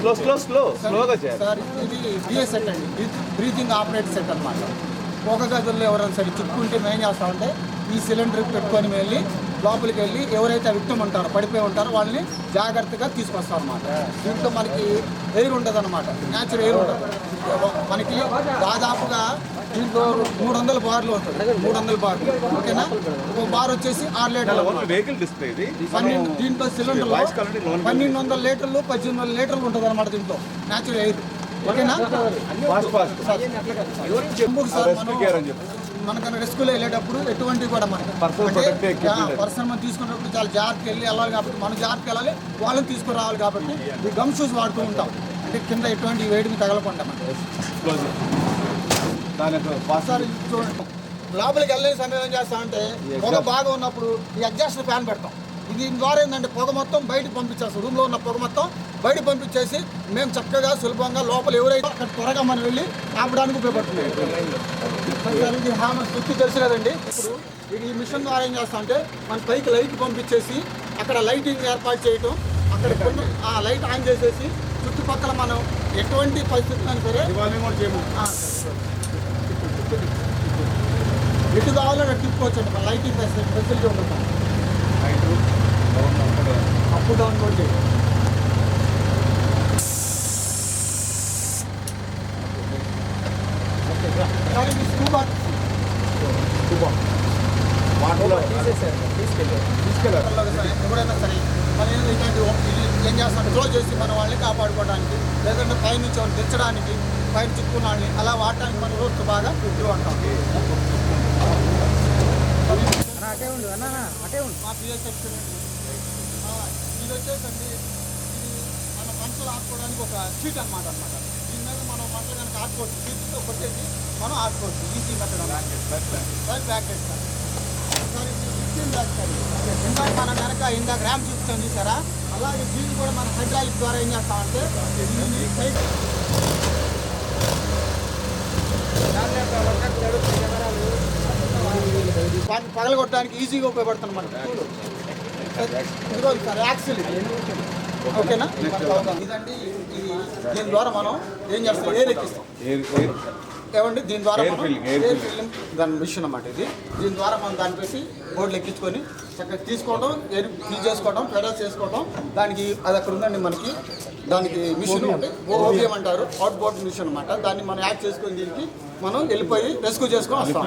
Slow slow slow స్లోగా sir ఇది BS set అండి. బ్రీతింగ్ ఆపరేట్ సెట్ అనమాట పొగ గదుల్లో ఎవరైనా సరే చిక్కుంటే మేము ఏం చేస్తామంటే ఈ సిలిండర్ పెట్టుకొని వెళ్ళి లోపలికి వెళ్ళి ఎవరైతే విక్టమ్ ఉంటారో పడిపోయి ఉంటారో వాళ్ళని జాగ్రత్తగా తీసుకొస్తాం అనమాట దీంట్లో మనకి ఎయిర్ ఉంటుంది అనమాట న్యాచురల్ ఎయిర్ ఉంటుంది మనకి దాదాపుగా దీంట్లో మూడు వందల బార్లు ఉంటుంది మూడు వందల బార్లు. ఓకేనా? ఒక బార్ వచ్చేసి ఆరు లీటర్లు పన్నెండు దీంట్లో సిలిండర్ పన్నెండు వందల లీటర్లు పద్దెనిమిది వందల లీటర్లు ఉంటుంది అనమాట దీంట్లో. Natural air. ఓకేనా? సార్ మనకన్నా రెస్క్యూలో వెళ్ళేటప్పుడు ఎటువంటి కూడా మనకి Personal protective equipment. పర్సన్ మనం తీసుకున్నప్పుడు చాలా జాగ్రత్తగా వెళ్ళి వెళ్ళాలి కాబట్టి మనం జాగ్రత్తగా వెళ్ళాలి వాళ్ళని తీసుకురావాలి కాబట్టి ఈ గమ్ షూస్ వాడుతూ ఉంటాం. అంటే కింద ఎటువంటి వేడిని తగలకుండా మనకి. క్లోజ్ దాని యొక్క ఫాస్ట్ సార్ ఇది చూడండి. లోపలికి వెళ్ళే సమయం ఏం చేస్తామంటే పొగ బాగా ఉన్నప్పుడు ఈ అడ్జస్ట్ ఫ్యాన్ పెడతాం. దీని ద్వారా ఏంటంటే పొగ మొత్తం బయటకు పంపించేస్తాం రూమ్లో ఉన్న పొగ మొత్తం బయటకు పంపించేసి మేము చక్కగా సులభంగా లోపల ఎవరైతే అక్కడ త్వరగా మనం వెళ్ళి ఆపడానికి ఉపయోగపడుతుంది ఇది హామర్ స్విచ్ తెలుసు కదండి. ఇప్పుడు ఇది ఈ మిషన్ ద్వారా ఏం చేస్తామంటే మన పైకి లైట్ పంపించేసి అక్కడ లైటింగ్ ఏర్పాటు చేయటం అక్కడ ఆ లైట్ ఆన్ చేసేసి చుట్టుపక్కల మనం ఎటువంటి పరిస్థితుల్లో సరే ఎటు కావాలో అటు తిప్పుకోవచ్చు మన లైటింగ్ ఫెసిలిటీ ఫెసిలిటీ ఉంటుంది. అప్ డౌన్ కూడా చేయాలి ఎప్పుడైనా సరే మనం ఇది ఏం చేస్తాం? క్లోజ్ చేసి మన వాళ్ళని కాపాడుకోవడానికి లేదంటే పైనుంచి తెచ్చడానికి పైన చిక్కున్న వాళ్ళని అలా వాడటానికి మన రోజు బాగా ఉపయోగ అంటాం అటే ఉండు అన్న అటే ఉండు. మా పిఎస్ ఇది వచ్చేసండి ఇది మన మంటలు ఆడుకోవడానికి ఒక షీట్ అనమాట అనమాట దీని మీద మనం మంటలు కనుక ఆడుకోవచ్చు షీట్తో కొట్టేసి మనం ఆడుకోవచ్చు easy method back fifteen back sir ఇందాక మనం కనుక ఇందాక ర్యామ్ చూపించాం చూసారా? అలాగే దీన్ని కూడా మన హైడ్రాలిక్ ద్వారా ఏం చేస్తామంటే దీన్ని పగలగొట్టడానికి ఈజీగా ఉపయోగపడుతుంది మనకి టూలు. ఇదిగో సార్ యాక్సిల్. ఓకేనా? ఇదండి ఇది దీని ద్వారా మనం ఏం చేస్తాం? ఎయిర్ ఎక్కిస్తాం. ఏమండి? దీని ద్వారా ఎయిర్ దాని మిషన్ అన్నమాట ఇది. దీని ద్వారా మనం దాన్ని పెట్టి బోర్డులు ఎక్కించుకొని చక్కగా తీసుకోవడం ఎయిర్ ఫిల్ చేసుకోవడం పెడల్స్ చేసుకోవడం దానికి అది అక్కడ ఉందండి మనకి. దానికి మిషన్ ఓబిఎం అంటారు. అవుట్ బోర్డ్ మిషన్ అన్నమాట. దాన్ని మనం యాడ్ చేసుకొని దీనికి మనం వెళ్ళిపోయి రెస్క్యూ చేసుకొని వస్తాం.